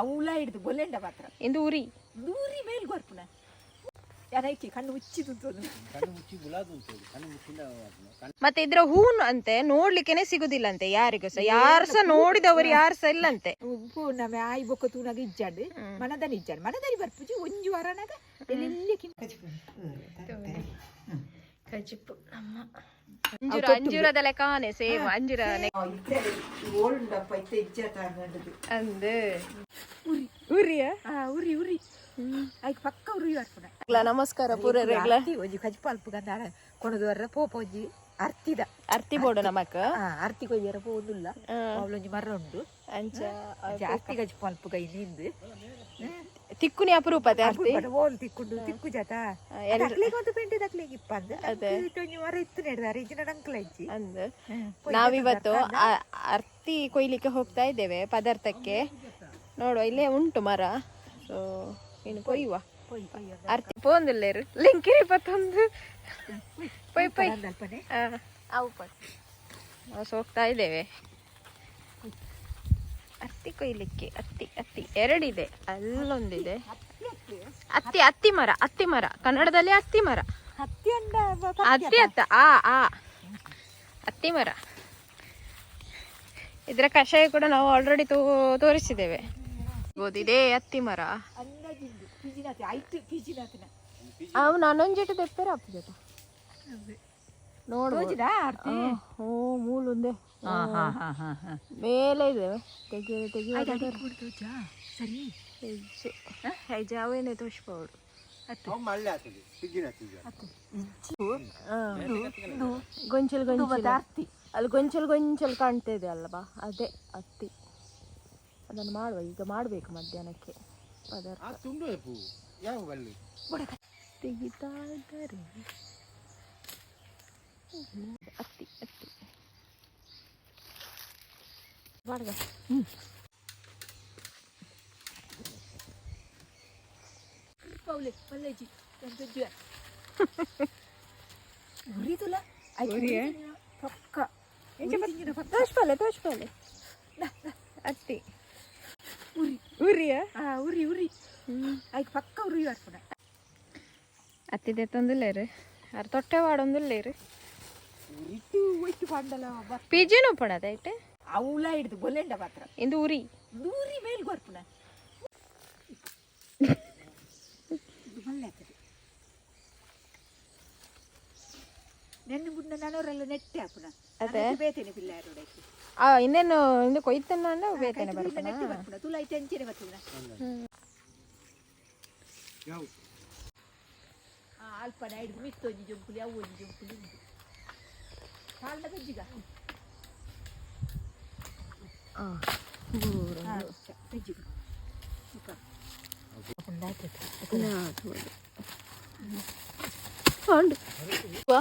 ಅವಳ ಹಿಡಿದು ಬೊಲೆಂಡ ಪಾತ್ರ ಇಂದು ಉರಿ ದೂರಿ ಮೇಲ್ ಗೊರ್ಪುನ. ಯಾರೈಕಿ ಕಣ್ಣು ಉಚ್ಚಿದು ಅದನ್ನ ಮತ್ತೆ ಇದ್ರ ಹೂ ಅಂತೆ ನೋಡ್ಲಿಕ್ಕೆನೆ ಸಿಗುದಿಲ್ಲಂತೆ ಯಾರಿಗೂ ಸಹ. ಯಾರು ಸಹ ನೋಡಿದವರು ಯಾರು ಸಹ ಇಲ್ಲಂತೆ. ಉಪ್ಪು ನಮ್ಮ ಆಯಿ ಬೊಕ್ಕ ತೂನಾಗ ಇಜ್ಜಾಡ್ ಮನದಲ್ಲಿ ಇಜ್ಜಾಡ್. ಮನದಲ್ಲಿ ಬರ್ಪುಜಿ ಒಂಜು ವಾರನಾಗ. ಎಲ್ಲಿ ಕಜಿಪು ನಮ್ಮ ಅಂಜೂರ ಅಂಜೂರದ ಲೆಕ್ಕಾನೆ ಸೇಮ್ ಅಂಜೂರ ಓಲ್ಡಪ್ಪ ಇತ್ತೆ ಇಜ್ಜಾತ ಅಂದು. ಉರಿಯ ಆ? ಉರಿ ಉರಿ. ಐಕ್ ಪಕ್ಕ ಉರಿ ಬರ್ಪುನ ನಮಸ್ಕಾರ ಪೂರ ರೆಗ್ಲ. ಒಂಜಿ ಕಜ್ಪ ಅಲ್ಪ ಗಂಧ ಕೊಣದು ವರ ಪೋಪ ಅರ್ತಿದ. ಅರ್ತಿ ಬೋಡು ನಮಕ್? ಅರ್ತಿ ಕೊಯ್ಯರ ಪೋದುಲ್ಲ. ಅವಳೊಂಜಿ ಮರ ಉಂಡು ಅಂಚ ಜಾಸ್ತಿ ಗಜ್ಪ ಅಲ್ಪ ಕೈ ನಿಂದು ತಿಕ್ಕುನಿ ಅಪರೂಪತೆ ಅರ್ತಿ ಓಲ್ ತಿಕ್ಕುಂಡು ತಿಕ್ಕು ಜಾತ. ಅಕ್ಲಿಗೆ ಒಂದು ಪೆಂಟೆ ಅಕ್ಲಿಗೆ ಇಪ್ಪ ಅಂದ. ಒಂಜಿ ಮರ ಇತ್ತು ನೆಡ್ದ ಅರಿಜಿನ ಅಂಕಲ್ ಅಜ್ಜಿ. ಅಂದ್ ನಾವಿವತ್ತು ಅರ್ತಿ ಕೊಯ್ಲಿಕ್ಕೆ ಹೋಗ್ತಾ ಇದ್ದೇವೆ ಪದಾರ್ಥಕ್ಕೆ. ನೋಡುವ ಇಲ್ಲೇ ಉಂಟು ಮರ. ಸೊ ಇನ್ನು ಕೊಯ್ಯುವ. ಅರ್ತಿ ಪೋಂದಿಲ್ಲೇರು ಲಿಂಕ್ ಪತ್ತೊಂದು ಪೈ ಪೈ ಅವು ನಾವು ಹೋಗ್ತಾ ಇದ್ದೇವೆ. ಅತ್ತಿ ಕೊಯ್ಲಿಕ್ಕೆ ಅತ್ತಿ ಅತ್ತಿ ಎರಡಿದೆ. ಅಲ್ಲೊಂದಿದೆ. ಅತ್ತಿ ಅತ್ತಿ ಮರ ಅತ್ತಿ ಮರ. ಕನ್ನಡದಲ್ಲಿ ಅತ್ತಿ ಮರ. ಹತ್ತಿ ಅತ್ತಿ ಅತ್ತ. ಆ ಆ. ಅತ್ತಿ ಮರ. ಇದರ ಕಷಾಯ ಕೂಡ ನಾವು ಆಲ್ರೆಡಿ ತೋ ತೋರಿಸಿದ್ದೇವೆ. ಇದೇ ಅತ್ತಿ ಮರ. ಅವು ನಾನೊಂಜಿಟ್ಟು ತೆಪ್ಪೇರ ಅಪ್ಪ ಜೊತೆ. ಆರ್ತಿ? ಓ ಮೂಲೊಂದೇ ಮೇಲೆ ಇದೆ. ತೆಗಿ ತೆಗಿ ಸರಿ. ಹೆಜ್ಜೆ. ಹೆಜ್ಜೆ ಅವೇನೆ ಗೊಂಚಲ್ ಗೊಂಚಲ್. ಅತ್ತಿ ಅಲ್ಲಿ ಗೊಂಚಲ್ ಗೊಂಚಲ್ ಕಾಣ್ತಾ ಇದೆ ಅಲ್ವಾ? ಅದೇ ಅತ್ತಿ ಅದನ್ನು ಮಾಡುವ. ಈಗ ಮಾಡಬೇಕು ಮಧ್ಯಾಹ್ನಕ್ಕೆ ಪದಾರ್ಥ. ಆ ತುಂಡು ಪೂ ಯಾವ ಬಳ್ಳಿ ತೆಗಿತಾ ಇದ್ದಾರೆ ಅತ್ತಿ ಅತ್ತಿ ಮಾಡುವ ಪೌಲೆ ಪಲ್ಲೆಜಿ ಎಂತಜ್ಜ ಉರಿದುಲ ಉರಿಯ? ಪಕ್ಕ? ತೋರಿಸ್ಪಾಲೆ ತೋರಿಸ್ಪಾಲೆ ಅತ್ತಿ. ಉರಿ. ಉರಿಯ? ಆ ಉರಿ ಉರಿ. ಐಕ್ ಪಕ್ಕ ಉರಿ ಬರ್ಪುನ ಅತ್ತಿದೆ ತೊಂದಿಲ್ಲೇರು ಯಾರು ತೊಟ್ಟೆ ವಾಡೊಂದಿಲ್ಲೇರು ಉರಿತು ಒಯ್ತು ಪಂಡಲ ಪಿಜಿನೂ ಪಡದೈತೆ ಅವಳ ಹಿಡಿದು ಬೊಲೆಂಡ ಮಾತ್ರ ಇಂದು ಉರಿ ದೂರಿ ಮೇಲ್ ಗೊರ್ಪುನ ಇದು ಮಲ್ಲೆ ಆಗ್ತದೆ ನೆನ್ನೆ ಮುನ್ನ ನನವರೆಲ್ಲ ನೆಟ್ಟೆ ಹಾಪುನ ಅದೇ? ಬೇತೇನೆ ಪಿಲ್ಲಾರೋಡಕ್ಕೆ ಆ ಇನ್ನೇನು ಇಂದು ಕೊಯ್ತನ್ನ ಅಂದ್ರೆ ಬೇತೇನೆ ಬರ್ತಾನ ನೆಟ್ಟೆ ಬರ್ಪುನ ತುಲ ಐತೆ ಅಂಚೆನೆ ಬರ್ತುನ ಯಾವ ಆ ಅಲ್ಪನ ಹಿಡಿದು ಮಿತ್ತೊಂಜಿ ಜೊಂಪುಲಿ ಅವು ಒಂಜಿ ಜೊಂಪುಲಿ ಉಂಟು ಕಾಲ್ದ ಗಜ್ಜಿಗ ಹಾ, ಚ- ಗಜ್ಜಿಗ ಸುಖ. ವಾ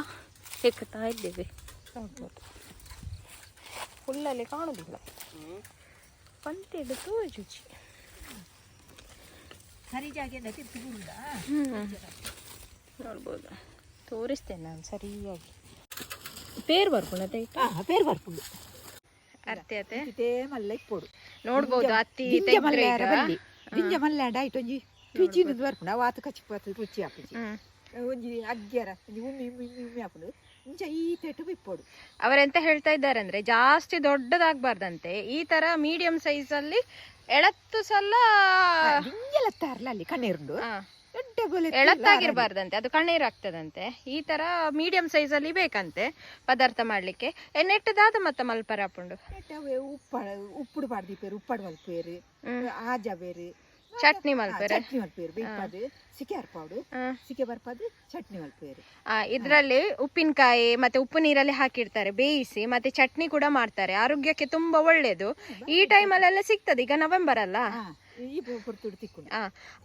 ಹೆಕ್ತಾ ಇದ್ದೇವೆ ಹುಲ್ಲಲ್ಲಿ ಕಾಣುದಿಲ್ಲ ಪಂತೆ ಹಿಡಿದು ರುಚಿ ಸರಿ ಜಾಗೆಯಿಂದ ತಿರ್ಗಿ ಬರುದ ನೋಡ್ಬೋದು ತೋರಿಸ್ತೇನೆ ನಾನು ಸರಿಯಾಗಿ ಪೇರು ಬರ್ಕೊಳತೆ ಪೇರು ಬರ್ಪುಂಡು ಅರ್ತಿ ಅತ್ತೆ ಇದೇ ಮಲ್ಲ ಇಪ್ಪೋಡು. ನೋಡ್ಬೋದು ಅತ್ತಿ ದಿಂಜ ಮಲ್ಲಾರ ಬಲ್ಲಿ. ದಿಂಜ ಮಲ್ಲಾಂಡ ಆಯ್ತು ಒಂಜಿ ಪಿಜಿನದು ಬರ್ಪುಂಡು ಅವು ಆತ ಕಚ್ಚಿಪತ್ತು ರುಚಿ ಹಾಪುಜಿ ಹ್ಮ್. ಒಂಜಿ ಅಗ್ಗ್ಯಾರ ಒಂಜಿ ಉಮ್ಮಿ ಉಮ್ಮಿ ಉಮ್ಮಿ ಹಾಪುಂಡು ಇಂಚ ಈ ತೆಟ್ಟು ಇಪ್ಪೋಡು. ಅವರೆಂತ ಹೇಳ್ತಾ ಇದ್ದಾರೆ ಅಂದ್ರೆ ಜಾಸ್ತಿ ದೊಡ್ಡದಾಗಬಾರ್ದಂತೆ ಈ ತರ ಮೀಡಿಯಂ ಸೈಜ್ ಅಲ್ಲಿ ಎಳತ್ತು ಸಲ ಹಿಂಗೆಲ್ಲ ತಾರ್ಲ ಅಲ್ಲಿ ಕಣ್ಣೀರುಂಡು. ದೊಡ್ಡ ಗೋಲೆ ಎಳತ್ತಾಗಿರ್ಬಾರ್ದಂತೆ ಅದು ಕಣ್ಣೀರಾಗ್ತದಂತೆ. ಈ ತರ ಮೀಡಿಯಂ ಸೈಜ್ ಅಲ್ಲಿ ಬೇಕಂತೆ ಪದಾರ್ಥ ಮಾಡ್ಲಿಕ್ಕೆ. ನೆಟ್ಟದಾದ ಮತ್ತೆ ಮಲ್ಪರ ಹಾಪುಂಡು ಉಪ್ಪುಡ್ ಉಪ್ಪ ಉಪ್ಪುಡು ಉಪ್ಪಾಡು ಮಲ್ಪೇರು ಆಜ ಬೇರು ಚಟ್ನಿ ಮಲ್ಪೇರಿ? ಚಟ್ನಿ ಮಲ್ಪೇರಿ ಬೇಕಾದ ಸಿಕೆ ಹರ್ಪಾಡು. ಸಿಕೆ ಬರ್ಪಾದು ಚಟ್ನಿ ಮಲ್ಪೇರು. ಆ, ಇದ್ರಲ್ಲಿ ಉಪ್ಪಿನಕಾಯಿ ಮತ್ತೆ ಉಪ್ಪು ನೀರಲ್ಲಿ ಹಾಕಿರ್ತಾರೆ ಬೇಯಿಸಿ ಮತ್ತೆ ಚಟ್ನಿ ಕೂಡ ಮಾಡ್ತಾರೆ. ಆರೋಗ್ಯಕ್ಕೆ ತುಂಬಾ ಒಳ್ಳೇದು. ಈ ಟೈಮಲ್ಲೆಲ್ಲ ಸಿಗ್ತದೆ ಈಗ ನವೆಂಬರ್ ಅಲ್ಲ?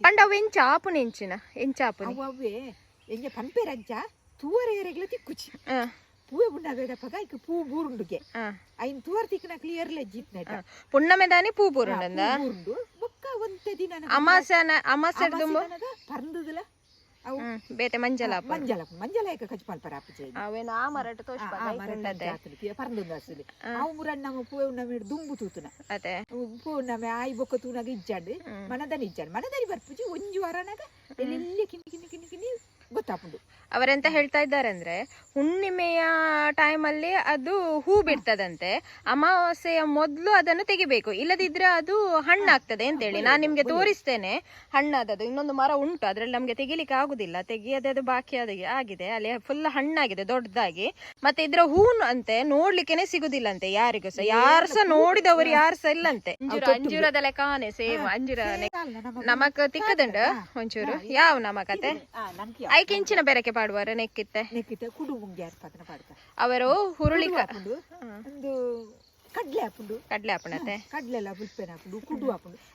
ಪಂಡ ಅವು ಎಂಚ ಆಪುನ ಎಂಚಿನ ಎಂಚ ಆಪುನಿ? ಅವು ಅವೇ ಎಂಜ ಪಂಪೇರಂಚ ತೂವರೆ ಎರೆಗ್ಲ ತಿಕ್ಕುಚಿ. ಆ, ಪೂವೆ ಬುಂಡಾಗಡಪಗ ಇಕ ಪೂ ಬೂರುಂಡುಗೆ. ಆ, ಐನ್ ತೂವರ್ ತಿಕ್ಕನ ಕ್ಲಿಯರ್ಲೆ ಜಿತ್ನೆಟ ಆ. ಪುಣ್ಣಮೆ ದಾನಿ ಪೂ ಬೂರುಂಡಂದ? ಬೂರುಂಡು. ಬೊಕ್ಕ ಒಂತೆ ದಿನ ಅಮಾಸನ ಅಮಾಸೆ ದುಂಬು ಪರಂದುದಲ ಅವು ಹ್ಮ್ ಬೇತೆ ಮಂಜಲ ಮಂಜಲ ಮಂಜಲ ಏಕ ಕಚ್ ಮಲ್ಪರ ಅಪ್ಪಚೆ ಅವೇನು ಆ ಮರಟ ತೋಷ್ಪ ಜಾತ್ರೆ ಪರಂದೊಂದು ಅಸಲಿ ಅವು ಮುರಣ್ಣ ನಮ್ಮ ಪೂವಣ್ಣ ಮೇಡ್ ದುಂಬು ತೂತುನ ಅದೇ ಪೂವಣ್ಣ ಮೇ ಆಯಿ ಬೊಕ್ಕ ತೂನಾಗ ಇಜ್ಜಾಡು ಮನದಲ್ಲಿ ಇಜ್ಜಾಡು ಮನದಲ್ಲಿ ಬರ್ಪುಜಿ ಒಂಜು ವಾರನಾಗ ಎಲ್ಲಿ ಕಿನ್ನಿ ಕಿನ್ನಿ ಕಿನ್ನಿ ಕಿನ್ನಿ ಗೊತ್ತಾಪುಂಡು ಅವರೆಂತ ಹೇಳ್ತಾ ಇದ್ದಾರೆ ಅಂದ್ರೆ ಹುಣ್ಣಿಮೆಯ ಟೈಮಲ್ಲಿ ಅದು ಹೂ ಬಿಡ್ತದಂತೆ. ಅಮಾವಾಸ್ಯೆಯ ಮೊದಲು ಅದನ್ನು ತೆಗಿಬೇಕು. ಇಲ್ಲದಿದ್ರೆ ಅದು ಹಣ್ಣಾಗ್ತದೆ ಅಂತೇಳಿ. ನಾನು ನಿಮ್ಗೆ ತೋರಿಸ್ತೇನೆ. ಹಣ್ಣಾದದ್ದು. ಇನ್ನೊಂದು ಮರ ಉಂಟು. ಅದ್ರಲ್ಲಿ ನಮ್ಗೆ ತೆಗಿಲಿಕ್ಕೆ ಆಗುದಿಲ್ಲ. ತೆಗಿಯದೆ ಅದು ಬಾಕಿ ಆದ ಆಗಿದೆ. ಅಲ್ಲಿ ಫುಲ್ ಹಣ್ಣಾಗಿದೆ ದೊಡ್ಡದಾಗಿ. ಮತ್ತೆ ಇದ್ರ ಹೂ ಅಂತೆ ನೋಡ್ಲಿಕ್ಕೆ ಸಿಗುದಿಲ್ಲ ಅಂತೆ ಯಾರಿಗೂ ಸಹ. ಯಾರು ಸಹ ನೋಡಿದವರು ಯಾರು ಸಹ ಇಲ್ಲಂತೆ. ಅಂಜೂರ ಅಂಜೂರದ ಲೆಕ್ಕಾನೆ ಸೇಮ್ ಅಂಜೂರ ನಮಕ್ ತಿಕ್ಕದಂಡ? ಒಂಚೂರು. ಯಾವ ನಮಕತೆ ನಮ್ಗೆ ಐಕೆ ಇಂಚಿನ ಬೆರಕೆ ಪಾಡುವಾರ ನೆಕ್ಕಿತ್ತೆ. ನೆಕ್ಕಿತ್ತೆ ಕುಡು ಮುಂಗೆ ಅರ್ಪದನ ಪಾಡ್ಕ ಅವರು ಹುರುಳಿ ಹಾಪುಂಡು ಒಂದು ಕಡ್ಲೆ ಹಾಪುಂಡು. ಕಡ್ಲೆ ಹಾಪಣತೆ ಕಡ್ಲೆಲ್ಲ ಬುಲ್ಪೆನ ಹಾಪುಂಡು ಕುಡು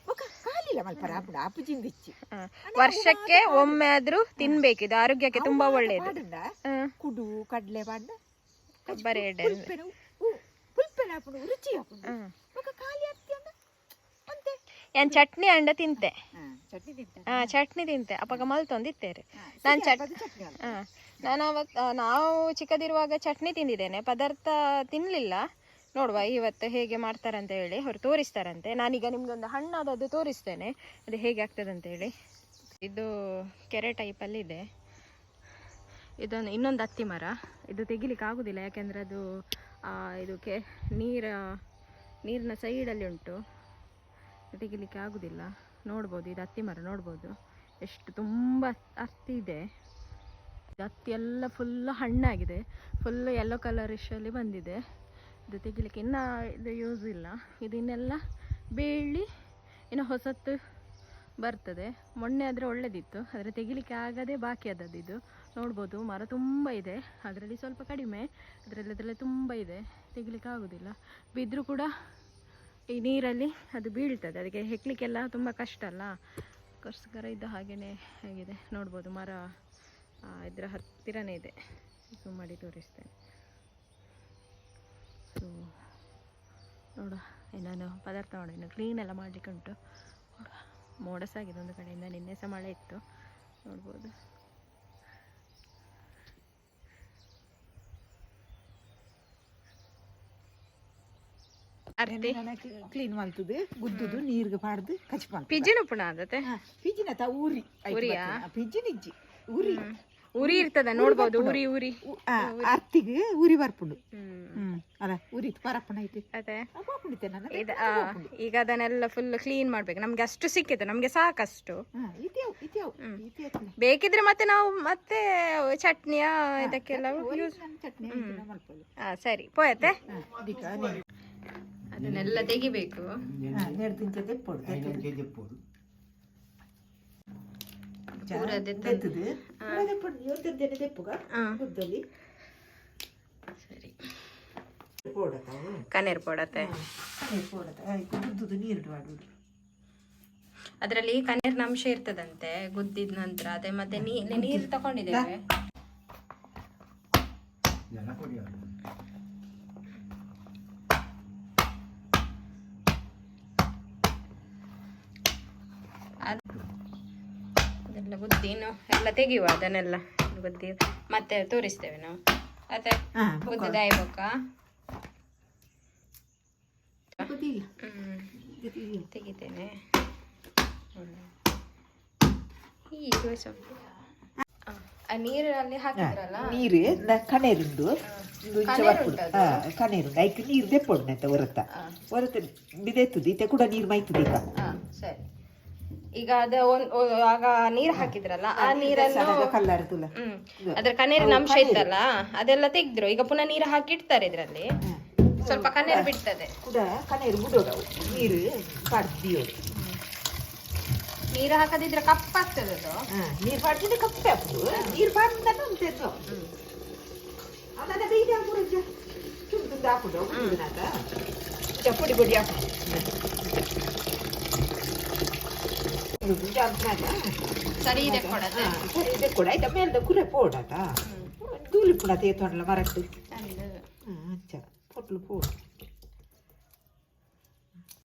ಬೊಕ್ಕ ಕಾಲಿಲ್ಲ ಮಲ್ಪರ ಹಾಪುಂಡು ಅಪ್ಪಜಿಂದ ಇಚ್ಚಿ. ವರ್ಷಕ್ಕೆ ಒಮ್ಮೆ ಆದ್ರೂ ತಿನ್ಬೇಕಿದು ಆರೋಗ್ಯಕ್ಕೆ ತುಂಬಾ ಒಳ್ಳೇದು. ಕುಡು ಕಡ್ಲೆ ಪಾಡ ಎಣ್ಣೆ ಪುಲ್ಪೆನ ಹಾಪುಂಡು ರುಚಿ. ಬೊಕ್ಕ ಖಾಲಿ ಆಗ್ತಿ ಅಂದ? ಚಟ್ನಿ ಅಂಡ ತಿಂತ. ಹಾ ಚಟ್ನಿ ತಿಂತೆ. ಅಪ್ಪಗ ಮಲ್ತೊಂದಿತ್ತೇರಿ ನಾನ್ ನಾನು ಚಟ್ನಿ ಹಾ ನಾನು ಅವತ್ ನಾವು ಚಿಕ್ಕದಿರುವಾಗ ಚಟ್ನಿ ತಿಂದಿದ್ದೇನೆ. ಪದಾರ್ಥ ತಿನ್ನಲಿಲ್ಲ ನೋಡುವ ಇವತ್ತು ಹೇಗೆ ಮಾಡ್ತಾರಂತ ಹೇಳಿ ಅವ್ರು ತೋರಿಸ್ತಾರಂತೆ. ನಾನೀಗ ನಿಮ್ಗೊಂದು ಹಣ್ಣಾದದ್ದು ತೋರಿಸ್ತೇನೆ. ಅದು ಹೇಗೆ ಆಗ್ತದೆ ಅಂತ ಹೇಳಿ ಇದು ಕೆರೆ ಟೈಪಲ್ಲಿ ಇದೆ. ಇದೊಂದು ಇನ್ನೊಂದು ಹತ್ತಿ ಮರ. ಇದು ತೆಗಿಲಿಕ್ಕೆ ಆಗೋದಿಲ್ಲ ಯಾಕೆಂದ್ರೆ ಅದು ಆ, ಇದು ಕೆ ನೀರ ನೀರಿನ ಸೈಡಲ್ಲಿ ಉಂಟು. ತೆಗಿಲಿಕ್ಕೆ ಆಗುದಿಲ್ಲ. ನೋಡ್ಬೋದು ಇದು ಹತ್ತಿ ಮರ ನೋಡ್ಬೋದು. ಎಷ್ಟು ತುಂಬ ಹತ್ತಿ ಇದೆ. ಹತ್ತಿ ಎಲ್ಲ ಫುಲ್ಲು ಹಣ್ಣಾಗಿದೆ. ಫುಲ್ ಯೆಲ್ಲೋ ಕಲರಿಶಲ್ಲಿ ಬಂದಿದೆ. ಇದು ತೆಗಿಲಿಕ್ಕೆ ಇನ್ನೂ ಇದು ಯೂಸ್ ಇಲ್ಲ. ಇದು ಇನ್ನೆಲ್ಲ ಬೀಳಿ ಇನ್ನು ಹೊಸತ್ತು ಬರ್ತದೆ. ಮೊನ್ನೆ ಆದರೆ ಒಳ್ಳೆದಿತ್ತು. ಆದರೆ ತೆಗಿಲಿಕ್ಕೆ ಆಗದೆ ಬಾಕಿ ಆದದ್ದು ಇದು. ನೋಡ್ಬೋದು, ಮರ ತುಂಬ ಇದೆ. ಅದರಲ್ಲಿ ಸ್ವಲ್ಪ ಕಡಿಮೆ. ಅದರಲ್ಲಿ ಅದರಲ್ಲಿ ತುಂಬ ಇದೆ. ತೆಗಿಲಿಕ್ಕೆ ಆಗೋದಿಲ್ಲ. ಬಿದ್ದರೂ ಕೂಡ ಈ ನೀರಲ್ಲಿ ಅದು ಬೀಳ್ತದೆ. ಅದಕ್ಕೆ ಹೆಕ್ಲಿಕ್ಕೆಲ್ಲ ತುಂಬ ಕಷ್ಟ ಅಲ್ಲ? ಅದಕ್ಕೋಸ್ಕರ ಇದು ಹಾಗೆಯೇ ಆಗಿದೆ. ನೋಡ್ಬೋದು ಮರ ಇದರ ಹತ್ತಿರನೇ ಇದೆ. ಝೂಮ್ ಮಾಡಿ ತೋರಿಸ್ತೇನೆ. ಸೊ ನೋಡುವ ನಾನು ಪದಾರ್ಥ ಮಾಡೋಣ ಇನ್ನು ಕ್ಲೀನ್ ಎಲ್ಲ ಮಾಡಲಿಕ್ಕೆ ಉಂಟು ನೋಡುವ ಮೋಡಸಾಗಿದೆ ಒಂದು ಕಡೆಯಿಂದ ನಿನ್ನೆ ಸಹ ಮಳೆ ಇತ್ತು. ನೋಡ್ಬೋದು. ಕ್ಲೀನ್ ಮಾಡ್ತದೆ ಗುದ್ದುದು ನೀರ್ಗೆ ಪಾಡ್ದು ಕಚ್ ಮಲ್ತು ಪಿಜಿನ ಪುಣ ಆದತೆ ಪಿಜಿನ ತ ಊರಿ ಉರಿಯಾ? ಪಿಜಿನ ಇಜ್ಜಿ. ಊರಿ ಉರಿ ಇರ್ತದ ನೋಡ್ಬೋದು ಉರಿ ಉರಿ. ಅತ್ತಿಗೆ ಉರಿ ಬರ್ಪುಂಡು. ಅಲ್ಲ ಉರಿ ಪರಪ್ಪಣ ಐತಿ. ಈಗ ಅದನ್ನೆಲ್ಲ ಫುಲ್ ಕ್ಲೀನ್ ಮಾಡ್ಬೇಕು. ನಮ್ಗೆ ಅಷ್ಟು ಸಿಕ್ಕಿತ್ತು ನಮ್ಗೆ ಸಾಕಷ್ಟು. ಬೇಕಿದ್ರೆ ಮತ್ತೆ ನಾವು ಮತ್ತೆ ಚಟ್ನಿಯ ಇದಕ್ಕೆಲ್ಲ ಸರಿ ಪೋಯತೆ ಅದನ್ನೆಲ್ಲ ತೆಗಿಬೇಕು. ಹಾ ನೆಡ್ ತಿಂತ ತೆಪ್ಪೊಡು ಜಪ್ಪೋದು ಪೂರ ದೆತ್ತ- ತೆತ್ತದು ತೆಪ್ಪೊಡು ಇವತ್ತದ್ದೇನೆ ತೆಪ್ಪುಗ ಹಾ ಸರಿ. ಪೋಡತಾವು ಕಣ್ಣೀರ್ ಪೊಡತೆ ಪೋಡತ ಗುದ್ದುದು ನೀರು ಮಾಡುದು ಅದರಲ್ಲಿ ಕಣ್ಣೀರಿನ ಅಂಶ ಇರ್ತದಂತೆ ಗುದ್ದಿದ ನಂತರ. ಅದೇ ಮತ್ತೆ ನೀ ನೀರು ತಗೊಂಡಿದ್ದೇವೆ. ಕುಡಿಯೋದು ಅದೆಲ್ಲ ಇನ್ನು ಎಲ್ಲ ತೆಗೆಯುವ ಅದನ್ನೆಲ್ಲ. ಗುದ್ದಿ ಮತ್ತೆ ತೋರಿಸ್ತೇವೆ ನಾವು. ಅದೇ ತೆಗಿತೇನೆ. ಈಗ ಸ್ವಲ್ಪ ನೀರಲ್ಲಿ ಹಾಕಿದ್ರಲ್ಲ? ನೀರು ಕಣೇರುಂಡು. ಅದು? ಕಣೇರುಂಡು ಐಕ್ ನೀರು ದೆಪ್ಪೊಡ್ನೆ ಅಂತ ಒರತ ಒರತ ಬಿದೆತ್ತದು ಈತ ಕೂಡ ನೀರು ಮೈತದ ಈಗ ಹಾ ಸರಿ. ಈಗ ಅದ ಒಂದ್ ಆಗ ನೀರ್ ಹಾಕಿದ್ರಲ್ಲ ಆ ನೀರನ್ನು ಅದ್ರ ಕಣ್ಣೀರಿನ ಅಂಶ ಇತ್ತಲ್ಲ ಅದೆಲ್ಲ ತೆಗ್ದ್ರು. ಈಗ ಪುನಃ ನೀರು ಹಾಕಿಡ್ತಾರೆ ಇದ್ರಲ್ಲಿ. ಸ್ವಲ್ಪ ಕಣ್ಣೀರು ಬಿಡ್ತದೆ. ಕೂಡ ಕಣೇರು ಬಿಡೋದು ನೀರು ನೀರು ಹಾಕದಿದ್ರೆ ಕಪ್ಪಾಗ್ತದೆ ಅದು. ನೀರು ಪಾಡ್ದಿದ್ರೆ ಕಪ್ಪೆ ಆಗ್ತದೆ ನೀರು ಅಂತ ಇದ್ದು ಅದನ್ನ ಬೇಯ್ದು ಹಾಕುದು ಚುಂಟು ಹಾಕುದು ಪುಡಿ ಪುಡಿ ಹಾಕುದು. ಸರಿ ಇದೆ ಕೊಡತ್ತೆ ಹಾ, ಸರಿ ಇದೆ ಕೂಡ ಆಯ್ತಾ ಮೇಲ್ದ ಕುರೆ ಪೋಡಾಟ ಧೂಳಿ ಪುಡ ತೇತೊಂಡ್ಲ ಮರಟ್ಟು ಅಚ್ಚ ಪೊಟ್ಲು ಪೋಡು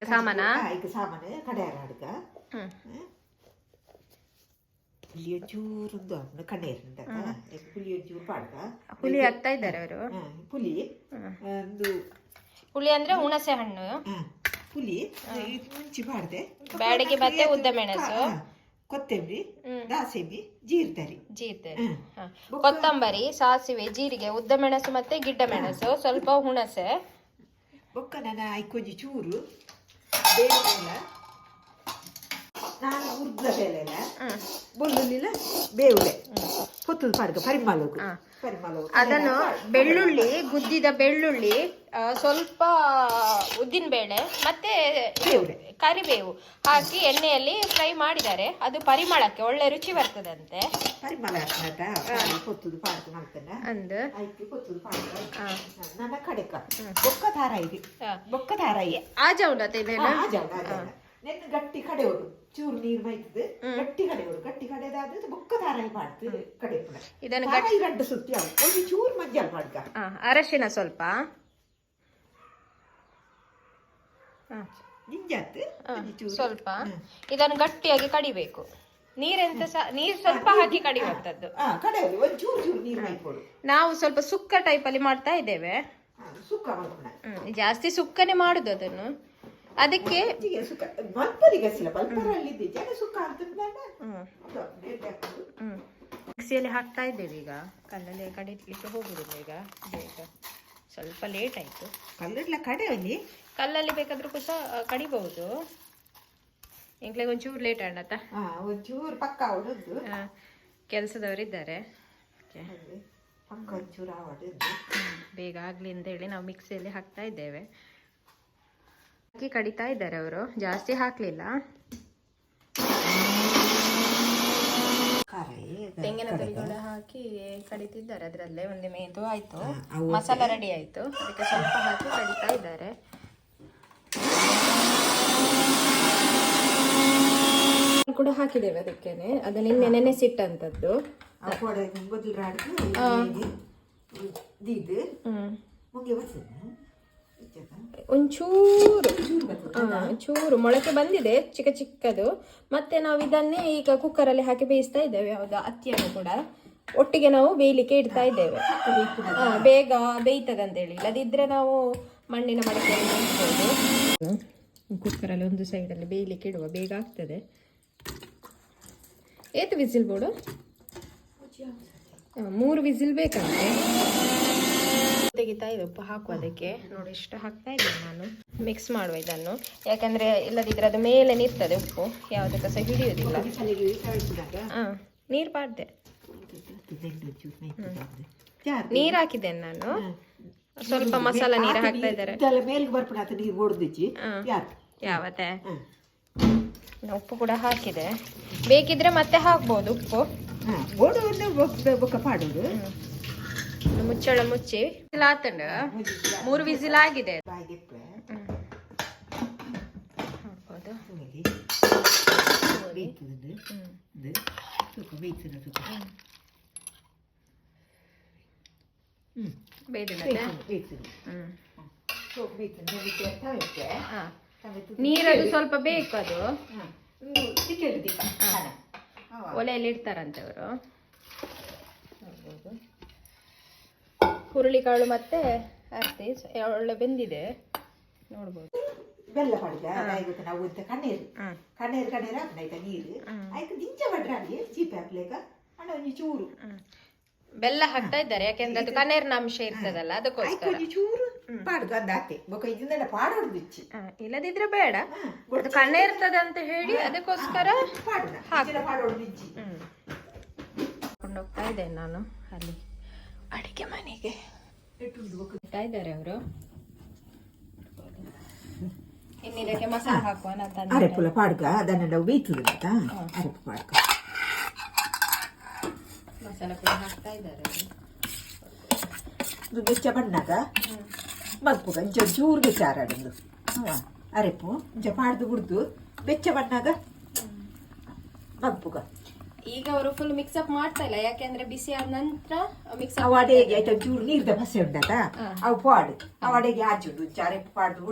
ಸಾಮಾನ ಈಗ ಸಾಮಾನು ಕಡೆಯಾರ ಅಡ್ಗ ಹ್ಮ್ ಪುಲಿ ಚೂರುಂದು ಅವನು ಕಣ್ಣೆ ಇರಂತ ಪುಲಿ ಚೂರು ಪಾಡ್ಕ ಹುಳಿ ಹಾಕ್ತಾ ಇದ್ದಾರೆ ಅವರು ಹಾ, ಪುಲಿ ಒಂದು ಹುಳಿ ಅಂದ್ರೆ ಹುಣಸೆ ಹಣ್ಣು ಪುಲಿ ಮುಂಚಿ ಮಾಡಿದೆ ಬ್ಯಾಡಗಿ ಮತ್ತೆ ಉದ್ದ ಮೆಣಸು. ಕೊತ್ತಂಬರಿ ದಾಸಿಬಿ ಜೀರ್ದರಿ ಜೀರ್ತರಿ. ಕೊತ್ತಂಬರಿ ಸಾಸಿವೆ ಜೀರಿಗೆ ಉದ್ದ ಮೆಣಸು ಮತ್ತೆ ಗಿಡ್ಡ ಮೆಣಸು. ಸ್ವಲ್ಪ ಹುಣಸೆ. ಬೊಕ್ಕ ನನ್ನ ಐಕೊಂಜಿ ಚೂರು ಬೇಳೆಲ್ಲ ನಾನು ಉರ್ದ ಬೇಳೆಲ್ಲ. ಬೊಳ್ಳುಳ್ಳಿಲ ಬೇವುಲೆ ಹೊತ್ತದು ಪಾಡ್ಕ ಪರಿಮಳ ಪರಿಮಳ ಅದನ್ನು ಬೆಳ್ಳುಳ್ಳಿ ಗುದ್ದಿದ ಬೆಳ್ಳುಳ್ಳಿ ಸ್ವಲ್ಪ ಉದ್ದಿನ ಬೇಳೆ ಮತ್ತೆ ಕರಿಬೇವು ಹಾಕಿ ಎಣ್ಣೆಯಲ್ಲಿ ಫ್ರೈ ಮಾಡಿದ್ದಾರೆ. ಅದು ಪರಿಮಳಕ್ಕೆ ಒಳ್ಳೆ ರುಚಿ ಬರ್ತದಂತೆ. ಅಂದು. ಬೊಕ್ಕ ಇದೆ. ಬೊಕ್ಕ ತಾರ ಇದೆ. ಆಜ ನೆನ್ನ ಗಟ್ಟಿ ಕಡೆಯೋಡು ಚೂರು ನೀರು ಬೈತದೆ ಗಟ್ಟಿ ಕಡೆಯೋಡು ಗಟ್ಟಿ ಕಡೆದಾದ್ರೆ ಬೊಕ್ಕ ತಾರಾಯಿ ಮಾಡ್ತು ಕಡೆ ಇದನ್ನು ತಾರಾಯಿ ಗಡ್ಡ ಸುತ್ತಿ ಅವು ಒಂದು ಚೂರು ಮಜ್ಜಲ್ ಮಾಡ್ಕ. ಅರಶಿನ ಸ್ವಲ್ಪ. ಸ್ವಲ್ಪ. ಇದನ್ನು ಗಟ್ಟಿಯಾಗಿ ಕಡಿಬೇಕು. ನೀರೆಂತ ನೀರ್ ಸ್ವಲ್ಪ ಹಾಕಿ ಕಡಿಯುವಂತದ್ದು ನಾವು ಸ್ವಲ್ಪ ಸುಕ್ಕ ಅಲ್ಲಿ ಮಾಡ್ತಾ ಇದ್ದೇವೆ. ಜಾಸ್ತಿ ಸುಕ್ಕನೆ ಮಾಡುದು ಅದನ್ನು. ಅದಕ್ಕೆ. ಮಿಕ್ಸಿಯಲ್ಲಿ ಹಾಕ್ತಾ ಇದ್ದೇವೆ ಈಗ. ಕಲ್ಲಲ್ಲಿ ಕಡಿಲಿಕ್ಕೆ ಹೋಗುದಿಲ್ಲ ಈಗ. ಬೇಗ. ಸ್ವಲ್ಪ ಲೇಟ್ ಆಯ್ತು. ಕಲ್ಲಿಡ್ಲ ಕಡೆಯಲ್ಲಿ ಕಲ್ಲಲ್ಲಿ ಬೇಕಾದ್ರೂ ಕೂಡ ಕಡಿಬಹುದು. ಈಗಲೇ ಒಂಚೂರು ಲೇಟ್ ಆಡತ್ತ ಒಂಚೂರು ಪಕ್ಕ ಹೊಡೆದು ಕೆಲಸದವರಿದ್ದಾರೆ. ಬೇಗ ಆಗ್ಲಿ ಅಂತ ಹೇಳಿ ನಾವು ಮಿಕ್ಸಿಯಲ್ಲಿ ಹಾಕ್ತಾ ಇದ್ದೇವೆ. ಹಾಕಿ ಕಡಿತಾ ಇದ್ದಾರೆ ಅವರು. ಜಾಸ್ತಿ ಹಾಕಲಿಲ್ಲ. ತೆಂಗಿನ ತುರಿ ಕೂಡ ಹಾಕಿ ಕಡಿತಿದ್ದಾರೆ ಅದರಲ್ಲೇ ಒಂದು ಮೇದು ಆಯ್ತು. ಮಸಾಲ ರೆಡಿ ಆಯ್ತು. ಅದಕ್ಕೆ ಸ್ವಲ್ಪ ಹಾಕಿ ಕಡಿತಾ ಇದ್ದಾರೆ. ಕೂಡ ಹಾಕಿದ್ದೇವೆ ಅದಕ್ಕೇನೆ. ಅದು ನಿನ್ನೆ ನೆನೆಸಿಟ್ಟಂತದ್ದು ಆ ಒಂಚೂರು ಒಂಚೂರು ಚೂರು ಮೊಳಕೆ ಬಂದಿದೆ ಚಿಕ್ಕ ಚಿಕ್ಕದು. ಮತ್ತೆ ನಾವು ಇದನ್ನೇ ಈಗ ಕುಕ್ಕರಲ್ಲಿ ಹಾಕಿ ಬೇಯಿಸ್ತಾ ಇದ್ದೇವೆ ಹೌದಾ ಅತ್ತಿಯನ್ನು ಕೂಡ. ಒಟ್ಟಿಗೆ ನಾವು ಬೇಯಲಿಕ್ಕೆ ಇಡ್ತಾ ಇದ್ದೇವೆ. ಬೇಗ ಬೇಯ್ತದೆ ಅಂತ ಹೇಳಿ ಇಲ್ಲದಿದ್ರೆ ನಾವು ಮಣ್ಣಿನ ಮಡಕೆ ಕುಕ್ಕರ್ ಕುಕ್ಕರಲ್ಲಿ ಒಂದು ಸೈಡಲ್ಲಿ ಬೇಯಲಿಕ್ಕೆ ಇಡುವ ಬೇಗ ಆಗ್ತದೆ. ಏತು ವಿಸಿಲ್ ಬೋಡು ಮೂರು ವಿಸಿಲ್ ಬೇಕಂತೆ. ತೆಗಿತಾ ಇದೆ ಉಪ್ಪು ಹಾಕುವ ಅದಕ್ಕೆ. ನೋಡಿ ಇಷ್ಟು ಹಾಕ್ತಾ ಇದ್ದೀನಿ ನಾನು. ಮಿಕ್ಸ್ ಮಾಡುವ ಇದನ್ನು. ಯಾಕಂದ್ರೆ ಇಲ್ಲದಿದ್ರೆ ಅದು ಮೇಲೆ ನಿರ್ತದೆ ಉಪ್ಪು. ಯಾವುದಕ್ಕೆ ಸಹ ಹಿಡಿಯೋದಿಲ್ಲ ನೀರ್ ಹಾ ನೀರು ಮೈತದೆ ನೀರು ಹಾಕಿದ್ದೇನೆ ನಾನು. ಸ್ವಲ್ಪ ಮಸಾಲ ನೀರು ಹಾಕ್ತಾ ಇದ್ದಾರೆ. ಯಾವತ್ತೆ? ಉಪ್ಪು ಕೂಡ ಹಾಕಿದೆ. ಬೇಕಿದ್ರೆ ಮತ್ತೆ ಹಾಕ್ಬೋದು ಉಪ್ಪು. ಮುಚ್ಚಳ ಮುಚ್ಚಿ ವಿಸಿಲ್ ಆತಂಡ. ಮೂರು ವಿಸಿಲ್ ಆಗಿದೆ. ಬಾಯಿಗೆ ನೋಡ್ಬೋದು ಹೋಗಿ ಬೇಯ್ತದೆ ಹ್ಮ್. ಇದು ಸುಕ್ಕ ಬೇಯ್ತದೆ ಸುಕ್ಕ ಹ್ಮ್. ಬೇಯ್ದಿಲ್ಲದೆ ಬೇಯ್ತದೆ ಹ್ಮ್ ಸೋಪ್ ಬೇಯ್ತದೆ ಬೇಯ್ತದೆ ಟೊಮೆಟೊ ಹಾ ನೀರದು ಸ್ವಲ್ಪ ಬೇಕು ಅದು. ಒಲೆಯಲ್ಲಿ ಇಡ್ತಾರಂತೆ ಅವರು. ಹುರುಳಿಕಾಳು ಮತ್ತೆ ಅಷ್ಟೇ ಒಳ್ಳೆ ಬೆಂದಿದೆ. ನೋಡ್ಬೋದು. ಬೆಲ್ಲ ಪಡೆದ ಅದಾಯ್ತು ನಾವು ಅಂತ ಕಣ್ಣೀರು. ಕಣ್ಣೀರು ಕಣ್ಣೀರು ಹಾಕ್ನಾಯ್ತ ನೀರು? ಆಯ್ತು ದಿಂಚ ಬಡ್ರ ಅಲ್ಲಿ ಚೀಪ ಹಾಕ್ಲೇಕ ಅಣ್ಣ ಒಂಜಿ ಚೂರು ಬೆಲ್ಲ ಹಾಕ್ತಾ ಇದ್ದಾರೆ ಯಾಕೆಂದ್ರೆ ಅದು ಕಣ್ಣೀರಿನ ಅಂಶ ಇರ್ತದಲ್ಲ ಅದಕ್ಕೋಸ್ಕರ. ಚೂರು ಪಾಡ್ದು ಅಂದ ಹಾಕಿ ಬೊಕ ಇದನ್ನೆಲ್ಲ ಪಾಡೋಡು ದಿಚ್ಚಿ ಇಲ್ಲದಿದ್ರೆ ಬೇಡ. ಅದು ಕಣ್ಣ ಇರ್ತದೆ ಅಂತ ಹೇಳಿ ಅದಕ್ಕೋಸ್ಕರ ಪಾಡುದ. ಹ್ಮ್. ಕೊಂಡೋಗ್ತಾ ಇದ್ದೇನೆ ನಾನು ಅಲ್ಲಿ. ಅಡಿಗೆ ಮನೆಗೆ. ಇದ್ದಾರೆ ಅವರು. ಇನ್ನಿದಕ್ಕೆ ಮಸಾಲೆ ಹಾಕುವ ಅರೆಪುಲ ಪಾಡ್ಗ ಅದನ್ನೆಲ್ಲ ಬೇಯ್ತದೆ ಅಂತ ಅರೆಪು ಪಾಡ್ಗ ಮಸಾಲೆ ಕೂಡ ಹಾಕ್ತಾ ಇದ್ದಾರೆ. ಇದು ಬೆಚ್ಚ ಬಣ್ಣಗ ಮಗ್ಬುಗ ಇಂಚ ಚೂರು ಬೆಚ್ಚ ಆರಾಡಂದು ಅರೆಪು ಇಂಚ ಪಾಡ್ದು ಗುಡ್ದು ಬೆಚ್ಚ ಬಣ್ಣಗ? ಮಗ್ಪುಗ ಈಗ ಅವರು ಫುಲ್ ಮಿಕ್ಸಪ್ ಮಾಡ್ತಾ ಇಲ್ಲ. ಯಾಕೆಂದ್ರೆ ಬಿಸಿ ಆದ ನಂತರ ಮಿಕ್ಸ್ ಅಪ್ ಅಡೆಗೆ ಆಯ್ತು? ಚೂರು ನೀರ್ದ ಬಸೆ ಉಂಟದ ಅವು ಪಾಡು. ಅವು ಅಡೆಗೆ ಆಚುಂಡು ಚಾರೆ ಪಾಡ್ದು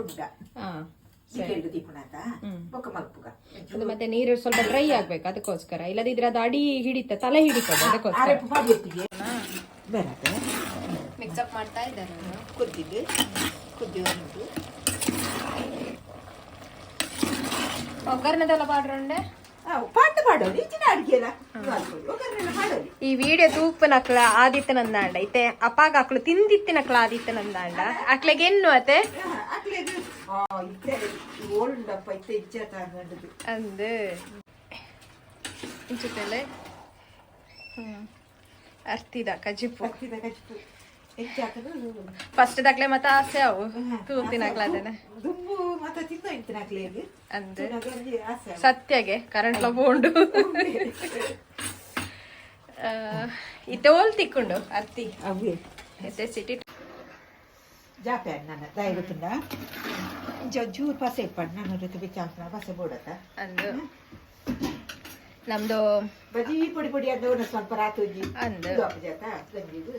ಅದು ಮತ್ತೆ ನೀರು ಸ್ವಲ್ಪ ಡ್ರೈ ಆಗ್ಬೇಕು ಅದಕ್ಕೋಸ್ಕರ. ಇಲ್ಲದಿದ್ರೆ ಅದು ಅಡಿ ಹಿಡಿತ ತಲೆ ಹಿಡಿತದೆ ಅದಕ್ಕೋಸ್ಕರ. ಮಿಕ್ಸ್ ಅಪ್ ಮಾಡ್ತಾ ಇದ್ದಾರೆ ಕುದ್ದಿದ್ದು. ಕುದ್ದಿ ಉಂಟು ಒಗ್ಗರಣೆದೆಲ್ಲ ಪಾಡ್ರೆ ಈಚಿನ ಈ ವಿಡಿಯೋ ತೂಪನಕ್ಲ ನಕ್ಲ ಇತ್ತೆ ಅಪ್ಪಾಗ ಅಕ್ಲು ತಿಂದಿತ್ತಿನಕ್ಲ ಅಕ್ಳು ತಿಂದಿತ್ತಿ ಎನ್ನು ಆದಿತ್ಯ ನಂದಾಂಡ ಇತ್ತೆ ಎನ್ನು ತಗೊಂಡದು ಅಂದು. ಇಂಚುತ್ತಲೆ ಹ್ಮ್. ಅರ್ತಿದ ಕಜಿಪು. ಹೆಚ್ಚಾಕದು ಫಸ್ಟ್ ದಾಖಲೆ ಮತ್ತೆ ಆಸೆ ಅವು. ತೂ ತಿನ್ನಕ್ಲಾದೇನೆ ಅಂದ್ರೆ ಸತ್ಯಗೆ ಕರೆಂಟ್ ಬೋಂಡು ಇತ್ತೆ ಓಲ್ ತಿಕ್ಕೊಂಡು ಅತ್ತಿ. ಎತ್ತೆ ಸಿಟಿ ಜಾಪೆ ನನ್ನ ದಯ ಗೊತ್ತುಂಡ ಜೂರ್ ಪಸೆ ಇಪ್ಪಡ್ ನಾನು ಋತು ಬಿಚ್ಚಾಂಪನ ಪಸೆ ಬೋಡತ್ತ. ಅಂದು. ನಮ್ದು ಬಜಿ ಪುಡಿ ಪುಡಿ ಅದು ಒಂದು ಸ್ವಲ್ಪ ರಾತ್ರಿ ಅಂದು. ಜಾತ ಗಂಜಿದು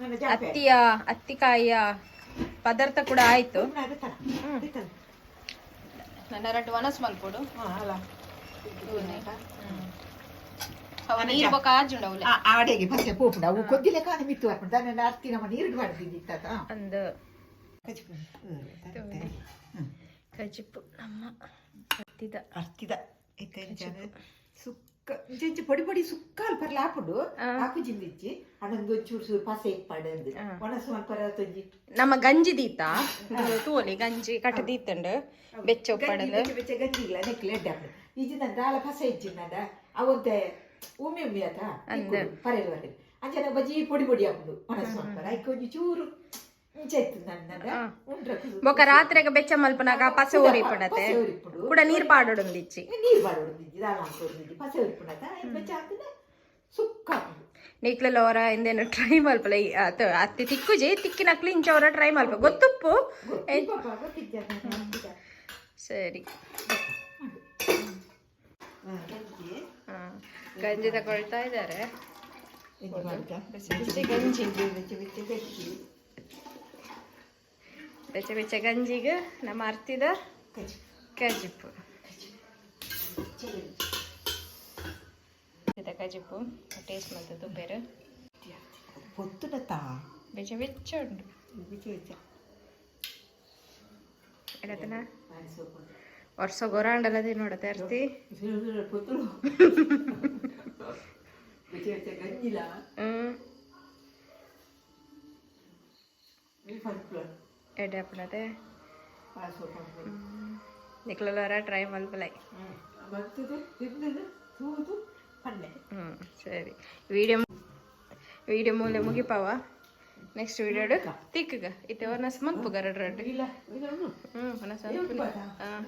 ಹತ್ತಿಯ ಅತ್ತಿಕಾಯಿಯ ಪದಾರ್ಥ ಕೂಡ ಆಯ್ತು. ನನ್ನ ಎರಡು ನೀರು ಆಜುಂಡವುಲೆ ಆಡೆಗೆ ಪಸೆ ಪೋಪುಂಡ ಅವು ಕೊದ್ದಿಲೆ ಕಾಣ ಮಿತ್ತು ಹಾಕೊಂಡು ನನ್ನ ಅರ್ತಿ ನಮ್ಮ ನೀರು ಮಾಡಿದ್ದಿತ್ತ ಅಂದು. ಕಚ್ಕೊಂಡು ಕಜಿಪು ನಮ್ಮ ಹತ್ತಿದ ಅರ್ತಿದ ಇತ್ತ ಸುಕ್ಕ ಪೊಡಿ ಸುಕ್ಕ ಅಲ್ಪರ್ಲ ಹಾಕೊಂಡು ಹಾಕು ಜಿಂದಿಚ್ಚಿ ಅದೊಂದು ಚೂರು ಚೂರು ಪಸೆ ಇಪ್ಪಡು ಒಣಸು ಅಲ್ಪರ ತೊಂಜಿ. ನಮ್ಮ ಗಂಜಿ ದೀತ. ತೂಲಿ ಗಂಜಿ ಕಟ್ಟ ದೀತಂಡು. ಬೆಚ್ಚ ಬೆಚ್ಚ ಬೆಚ್ಚ ಗಂಜಿ ಇಲ್ಲ ನೆಕ್ಲೆ ಅಡ್ಡ ಈಜಿನ ದಾಲ ಪಸೆ ಅವಂತೆ ಉಮ್ಮೆ ಉಮ್ಮೆ ಆತ. ಪರೆಲ್ ಅಂಚನ ಬಜಿ ಪೊಡಿ ಪೊಡಿ ಆಪುಡು ಒಣಸು ಪರ. ಐಕೊಂಜಿ ಚೂರು ಇಂಚ ಇತ್ತು బెచ్చ ಉಂಡ್ರ ಬೊಕ ರಾತ್ರಿಗ ಬೆಚ್ಚ నీరు పాడడం ఇచ్చి ಪಡತೆ పాడడం ಹಾಕಿದ ಸುಕ್ಕ ಹಾಕೊಂಡು ನೀಕ್ಲೆಲ್ಲ ಅವರ ಇಂದೇನು ಟ್ರೈ ಮಲ್ಪಲ ಅತ್ತಿ ತಿಕ್ಕುಜಿ ತಿಕ್ಕಿನಕ್ಲಿ ಇಂಚವರ ಟ್ರೈ ಮಲ್ಪ. ಗೊತ್ತುಪ್ಪು? ಸರಿ. ಹಾ. ಗಂಜಿ ತಗೊಳ್ತಾ ಇದ್ದಾರೆ. ಗಂಜಿ. ಬೆಚ್ಚ ಬೆಚ್ಚ ಗಂಜಿಗೆ ನಮ್ಮ ಅರ್ತಿದ ಕಜಿಪ್ಪು ಕಜಿಪ್ಪು ಟೇಸ್ಟ್ ಮಾಡ್ತದ ಬೇರೆ. ಗೊತ್ತುನತಾ ಬೆಚ್ಚ ಬೆಚ್ಚ ಉಂಟು. ಹೇಳತನ ವರ್ಷ ಗೊರಾಂಡಲ್ಲ ನೋಡತ್ತೆ ಅರ್ತಿ. ಹ್ಞೂ ಎಡೆ આપણે તે ಟ್ರೈ રા ಹ್ಞೂ ಸರಿ. ವೀಡಿಯೋ ವೀಡಿಯೋ ಮೂಲೆ ಮುಗಿಪಾವ? ನೆಕ್ಸ್ಟ್ ವೀಡಿಯೋಡು ತಿಕ್ಕಗ ಇತ್ತೆ ಒನ ಸ್ವಲ್ಪ ಗರಡ್ರಡ್ಡು ಹ್ಞೂ ಒನ ಸ್ವಲ್ಪ ಹಾಂ.